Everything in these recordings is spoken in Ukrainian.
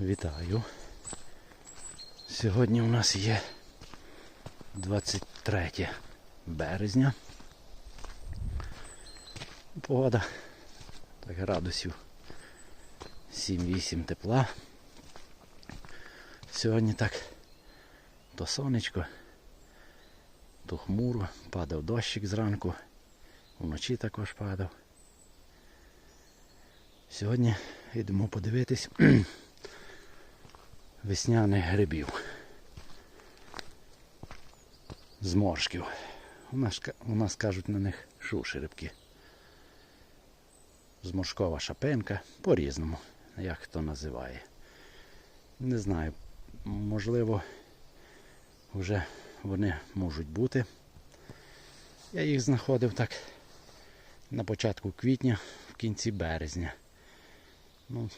Вітаю. Сьогодні у нас є 23 березня. Погода. Так градусів 7-8 тепла. Сьогодні так то сонечко, то хмуро, падав дощик зранку, вночі також падав. Сьогодні йдемо подивитись весняних грибів. Зморшків. У нас, у нас кажуть на них шушерибки. Зморшкова шапинка, по-різному, як хто називає. Не знаю, можливо, вже вони можуть бути. Я їх знаходив так на початку квітня, в кінці березня. Ну,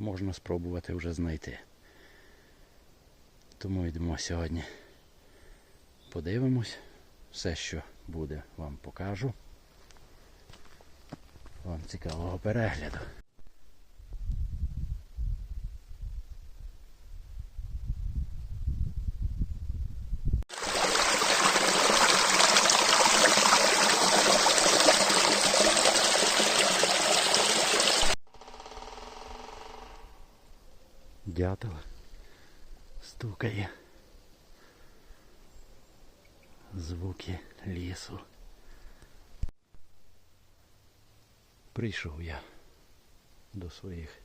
можна спробувати вже знайти. Тому йдемо сьогодні. Подивимось. Все, що буде, вам покажу. Вам цікавого перегляду. Дятел стукає. Звуки лісу. Прийшов я до своїх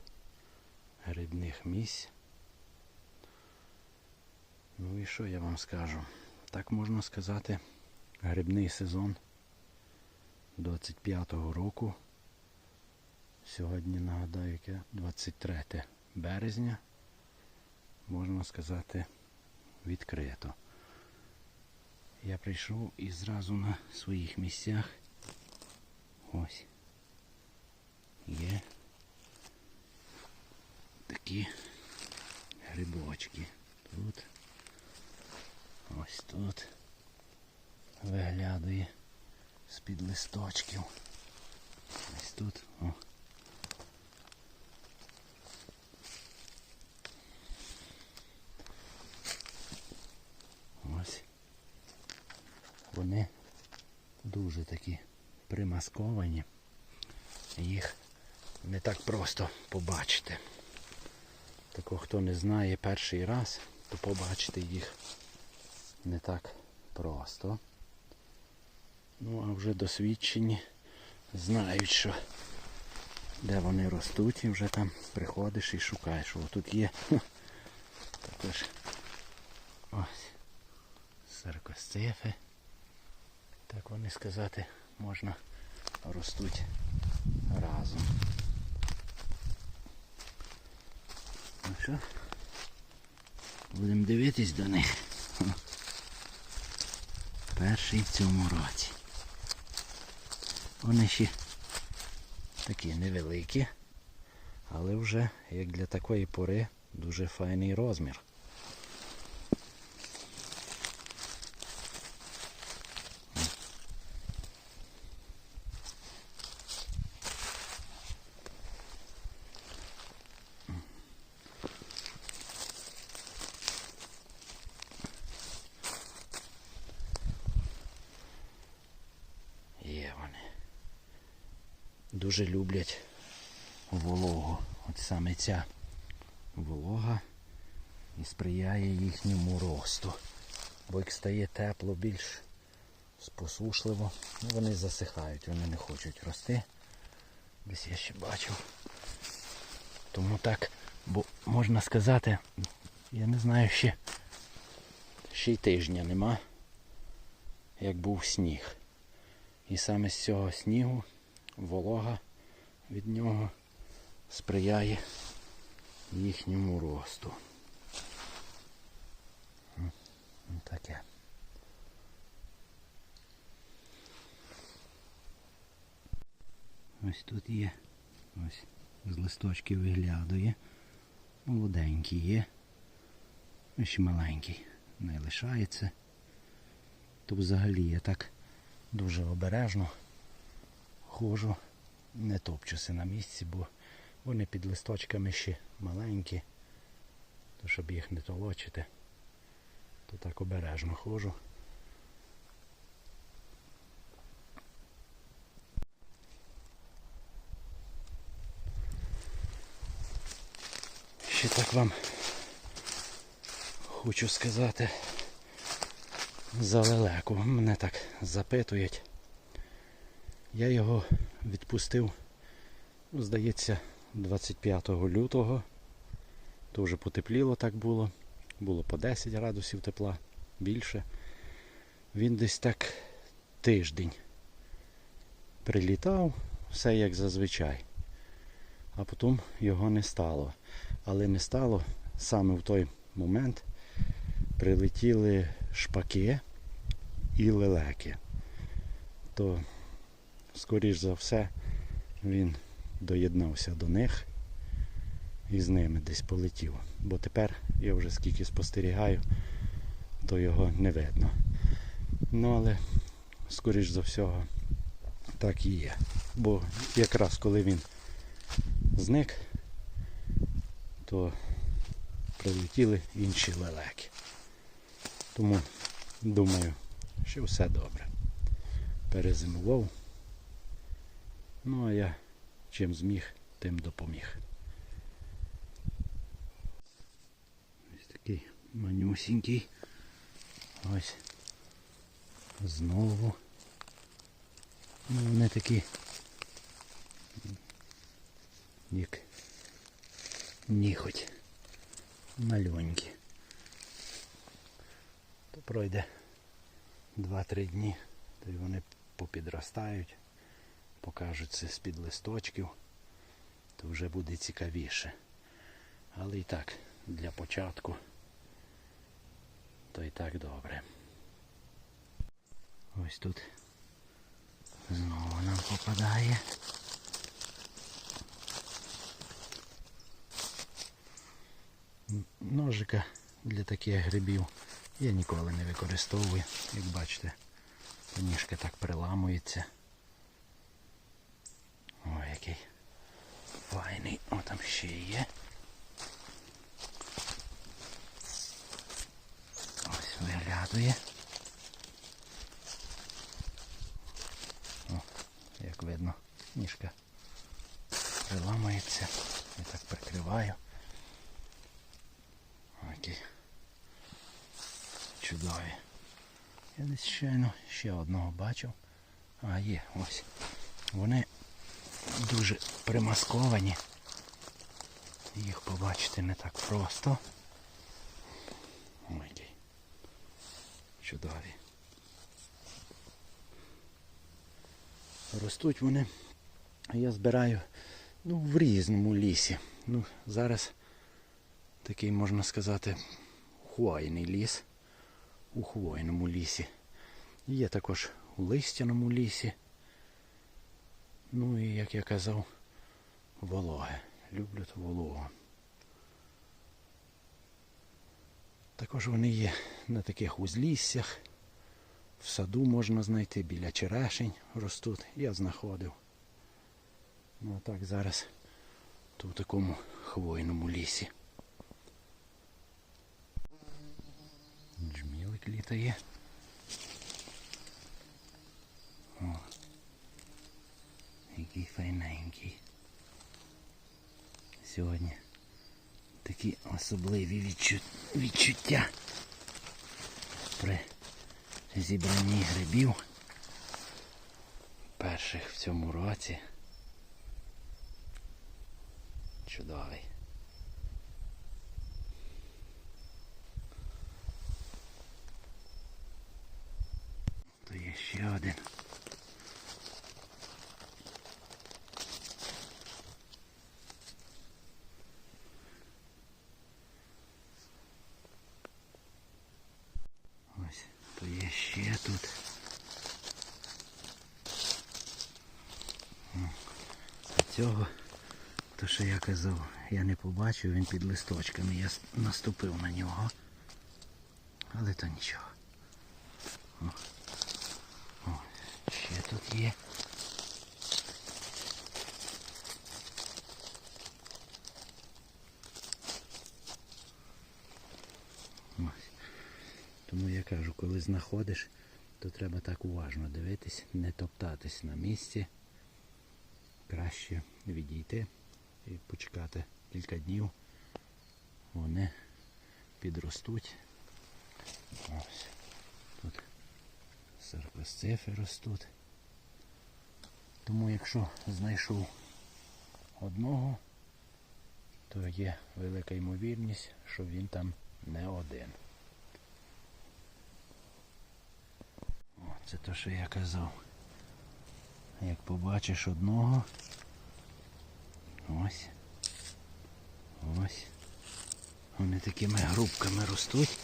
грибних місць. Ну і що я вам скажу? Так можна сказати, грибний сезон 25-го року. Сьогодні нагадаю, яке 23 березня, можна сказати, відкрито. Я прийшов і зразу на своїх місцях ось є такі грибочки. Тут, ось тут виглядає з-під листочків. Ось тут. О. Ось. Вони дуже такі примасковані. Їх не так просто побачити. Тако хто не знає перший раз, то побачити їх не так просто. Ну а вже досвідчені знають, що де вони ростуть і вже там приходиш і шукаєш. О, тут є також ось саркосцефи. Так вони сказати можна ростуть разом. Ну що? Будемо дивитись до них. Перший в цьому році. Вони ще такі невеликі, але вже як для такої пори дуже файний розмір. Є вони. Дуже люблять вологу. От саме ця волога і сприяє їхньому росту. Бо як стає тепло, більш посушливо, ну, вони засихають, вони не хочуть рости. Десь я ще бачив. Тому так, бо можна сказати, я не знаю ще, ще й тижня нема, як був сніг. І саме з цього снігу волога від нього сприяє їхньому росту. Таке. Ось тут є. Ось з листочків виглядає. Молоденький є. Ось ще маленький. Не лишається. То взагалі я так дуже обережно ходжу, не топчуся на місці, бо Вони під листочками ще маленькі, то щоб їх не толочити, то так обережно ходжу. Ще так вам хочу сказати за лелеку. Мене так запитують. Я його відпустив, ну, здається, 25 лютого. То вже потепліло так було. Було по 10 градусів тепла, більше. Він десь так тиждень прилітав, все як зазвичай. А потім його не стало. Але не стало саме в той момент прилетіли шпаки і лелеки. То, скоріш за все, він доєднався до них і з ними десь полетів. Бо тепер я вже скільки спостерігаю, то його не видно. Ну але, скоріш за всього, так і є. Бо якраз коли він зник, то прилетіли інші лелеки. Тому думаю, що все добре. Перезимував. Ну а я чим зміг, тим допоміг. Ось такий манюсінький. Ось. Знову. Ну, вони такі як ніхоть маленькі. То пройде 2-3 дні, то й вони попідростають, покажуться з-під листочків, то вже буде цікавіше. Але і так, для початку, то і так добре. Ось тут знову нам попадає. Ножика для таких грибів я ніколи не використовую. Як бачите, ніжка так приламується. Ой, який файний. О, там ще є. Ось виглядує. О, як видно, ніжка приламується. Я так прикриваю. Які чудові. Я десь щойно ще одного бачив. А є, ось. Вони дуже примасковані. Їх побачити не так просто. Ой, чудові. Ростуть вони. Я збираю ну, в різному лісі. Ну, зараз такий, можна сказати, хвойний ліс. У хвойному лісі. Є також у листяному лісі. Ну і, як я казав, вологе. Люблю ту вологу. Також вони є на таких узліссях. В саду можна знайти біля черешень ростуть. Я знаходив. Ну а так зараз то в такому хвойному лісі. Джмілик літає. О, який файненький. Сьогодні такі особливі відчут... відчуття при зібранні грибів перших в цьому році. Чудовий. Ще один. Ось, ще тут. А Цього, то що я казав, я не побачив, він під листочками. Я наступив на нього. Але то нічого. О, ще тут є. Тому я кажу, коли знаходиш, то треба так уважно дивитись, не топтатись на місці. Краще відійти і почекати кілька днів. Вони підростуть. Ось. Тут саркосцифи ростуть. Тому якщо знайшов одного, то є велика ймовірність, що він там не один. Це те, що я казав. Як побачиш одного, ось, ось. Вони такими грубками ростуть.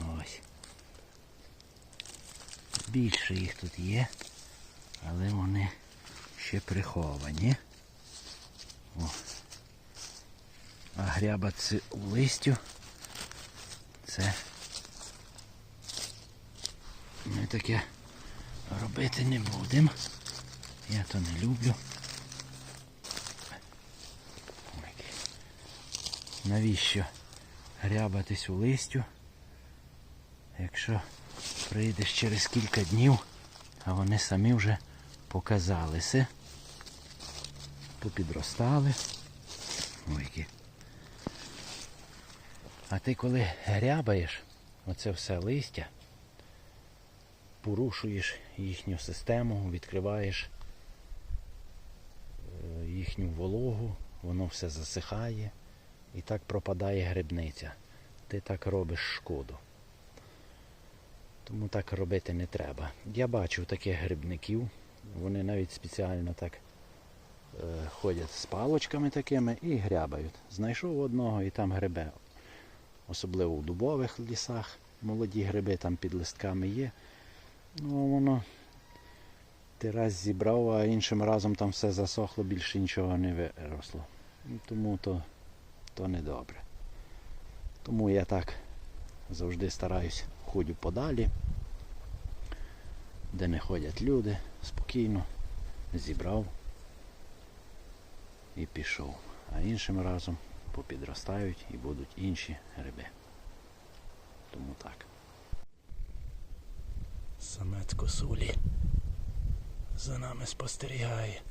Ось. Більше їх тут є, але вони ще приховані. О. А гряба це у листю. Це ми таке робити не будемо. Я то не люблю. Навіщо грябатись у листю? Якщо прийдеш через кілька днів, а вони самі вже показалися, попідростали. Ой. А ти коли грябаєш оце все листя, порушуєш їхню систему, відкриваєш е, їхню вологу, воно все засихає і так пропадає грибниця. Ти так робиш шкоду. Тому так робити не треба. Я бачив таких грибників, вони навіть спеціально так е, ходять з палочками такими і грябають. Знайшов одного і там грибе. Особливо в дубових лісах. Молоді гриби там під листками є. Ну воно раз зібрав, а іншим разом там все засохло, більше нічого не виросло. Ну, Тому то, то не добре. Тому я так завжди стараюсь ходю подалі, де не ходять люди, спокійно зібрав і пішов. А іншим разом попідростають і будуть інші гриби. Тому так. Самець косулі за нами спостерігає.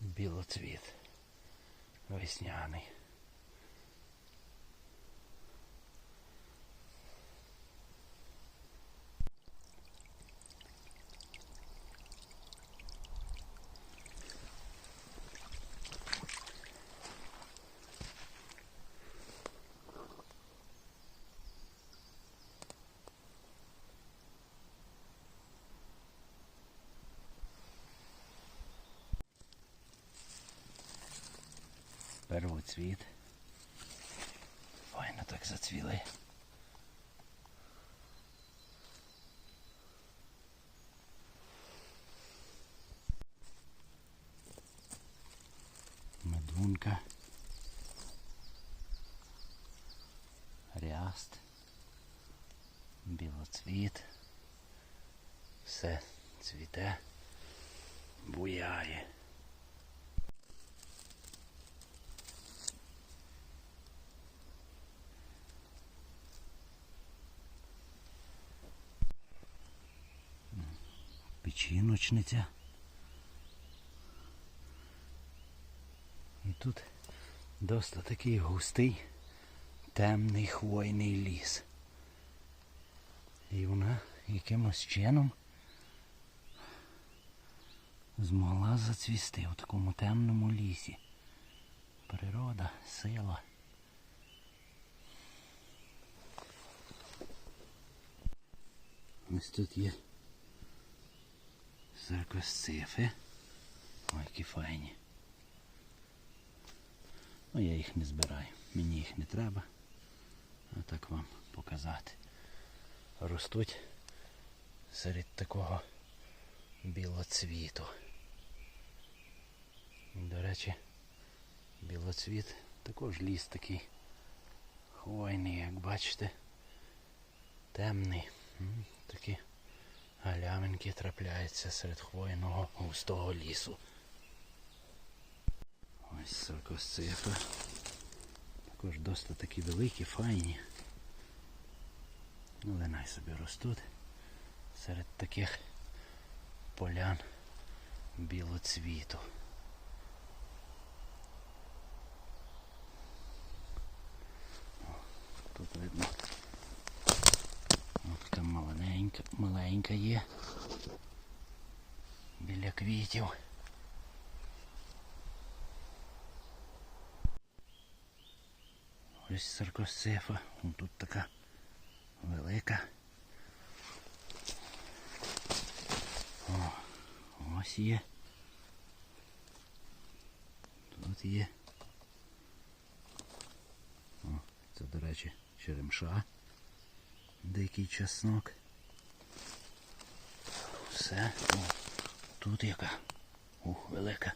Білоцвіт. Весняний. Первоцвіт. Файно так зацвіли. Медунка. Ряст. Білоцвіт. Все цвіте, буяє. Печіночниця. І тут досить такий густий, темний хвойний ліс. І вона якимось чином змогла зацвісти у такому темному лісі. Природа, сила. Ось тут є Саркосцифи. Ой, які файні. Ну я їх не збираю. Мені їх не треба. А так вам показати. Ростуть серед такого білоцвіту. До речі, білоцвіт також ліс такий хвойний, як бачите. темний. Такі галявинки трапляються серед хвойного густого лісу. Ось соркосцифа. Також досить такі великі, файні. Але най собі ростуть серед таких полян білоцвіту. Тут видно. Маленька, маленька є. Біля квітів. Ось саркосцефа. Вон Тут така велика. О, ось є. Тут є. О, це, до речі, черемша. Дикий чеснок. Все. О, тут яка. Ух, велика.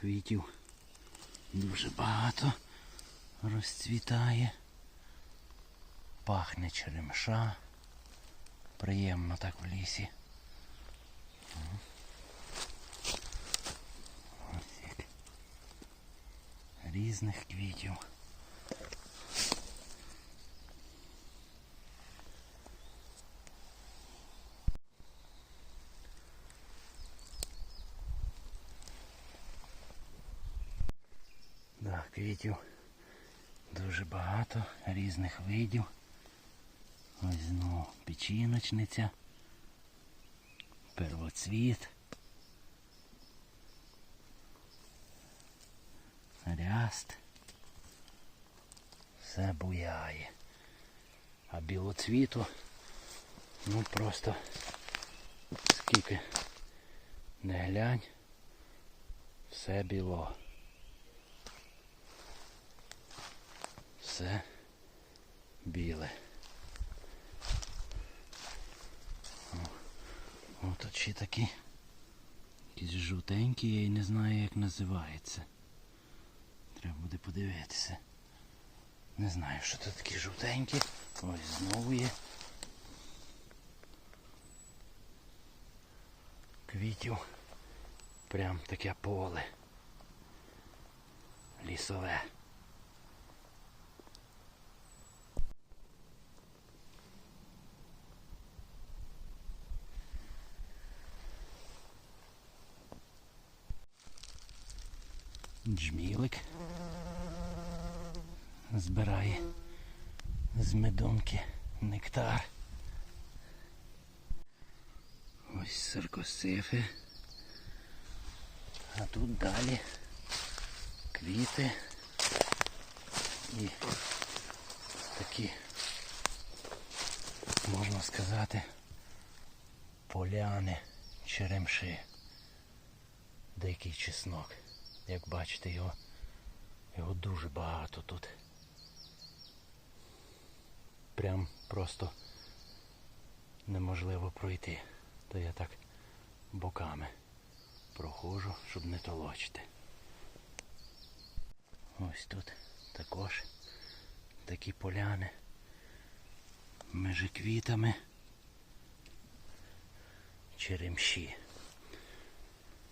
Квітів дуже багато розцвітає. Пахне черемша. Приємно так в лісі. Ось як. Різних квітів. Квітів дуже багато різних видів. Ось знову печіночниця, первоцвіт, ряст. Все буяє. А білоцвіту, ну просто скільки не глянь, все біло. Все біле. О, о, тут ще такі якісь жовтенькі, я й не знаю як називається. Треба буде подивитися. Не знаю, що тут такі жовтенькі. Ось знову є. Квітів. Прям таке поле. Лісове. Джмілик збирає з медонки нектар. Ось саркосифи. А тут далі квіти і такі, можна сказати, поляни черемши. Дикий чеснок. Як бачите, його, його дуже багато тут. Прям просто неможливо пройти. То я так боками проходжу, щоб не толочити. Ось тут також такі поляни межі квітами черемші.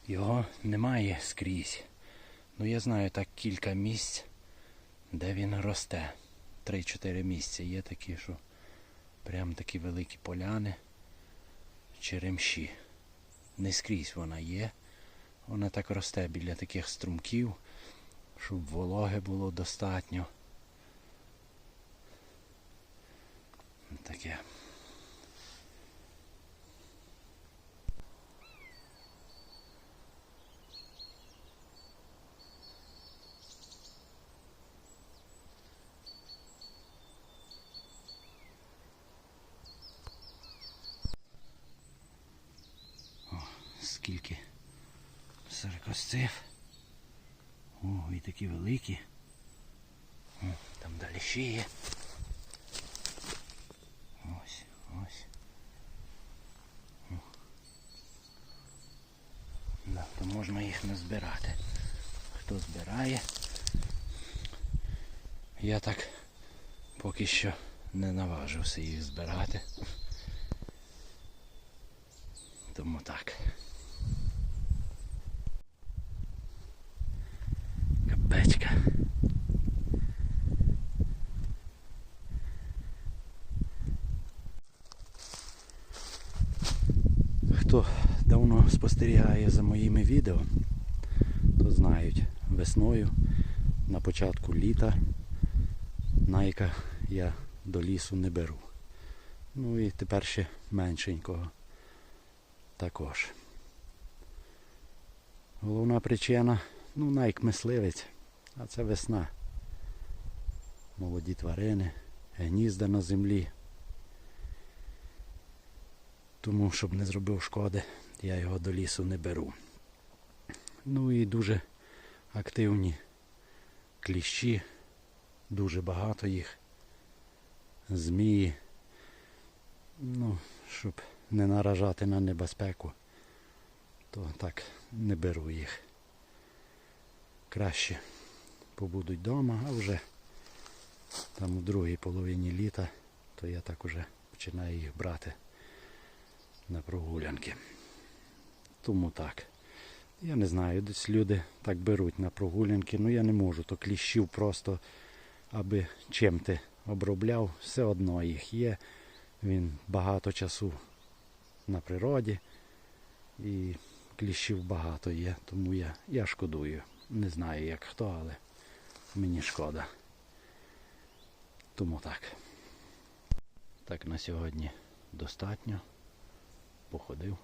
Його немає скрізь. Ну я знаю так кілька місць, де він росте. Три-чотири місця є такі, що прям такі великі поляни, черемші. Не скрізь вона є. Вона так росте біля таких струмків, щоб вологи було достатньо. Таке. Скільки саркосцев. О, і такі великі. О, там далі ще є. Ось, ось. О. Да, то можна їх назбирати. Хто збирає, я так поки що не наважився їх збирати. Тому так. Хто давно спостерігає за моїми відео, то знають весною на початку літа найка я до лісу не беру. Ну і тепер ще меншенького також. Головна причина, ну найк мисливець, а це весна. Молоді тварини, гнізда на землі. Тому, щоб не зробив шкоди, я його до лісу не беру. Ну і дуже активні кліщі, дуже багато їх, змії. Ну, щоб не наражати на небезпеку, то так не беру їх. Краще побудуть вдома, а вже там у другій половині літа, то я так уже починаю їх брати на прогулянки. Тому так. Я не знаю, десь люди так беруть на прогулянки, ну я не можу, то кліщів просто, аби чим ти обробляв, все одно їх є. Він багато часу на природі і кліщів багато є, тому я, я шкодую. Не знаю як хто, але мені шкода. Тому так. Так на сьогодні достатньо. Походив,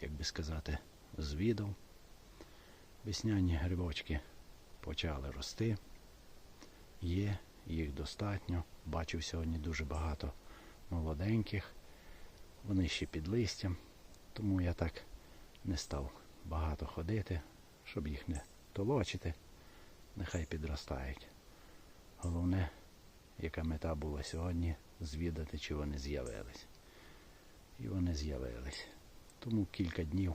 як би сказати, звідав. Весняні грибочки почали рости. Є, їх достатньо. Бачив сьогодні дуже багато молоденьких. Вони ще під листям, тому я так не став багато ходити, щоб їх не толочити. Нехай підростають. Головне, яка мета була сьогодні, звідати, чи вони з'явились. І вони з'явились. Тому кілька днів,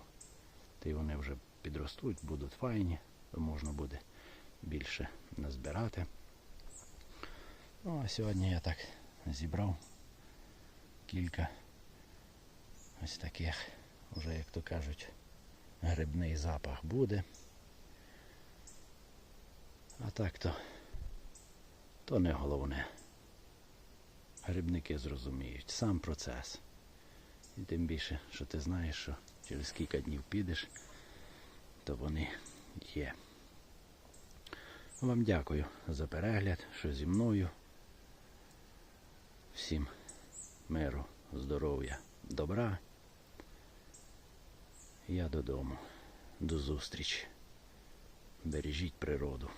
та й вони вже підростуть, будуть файні, то можна буде більше назбирати. Ну, а сьогодні я так зібрав кілька ось таких, вже, як то кажуть, грибний запах буде. А так то, то не головне. Грибники зрозуміють сам процес. І тим більше, що ти знаєш, що через кілька днів підеш, то вони є. Вам дякую за перегляд, що зі мною. Всім миру, здоров'я, добра. Я додому. До зустрічі. Бережіть природу.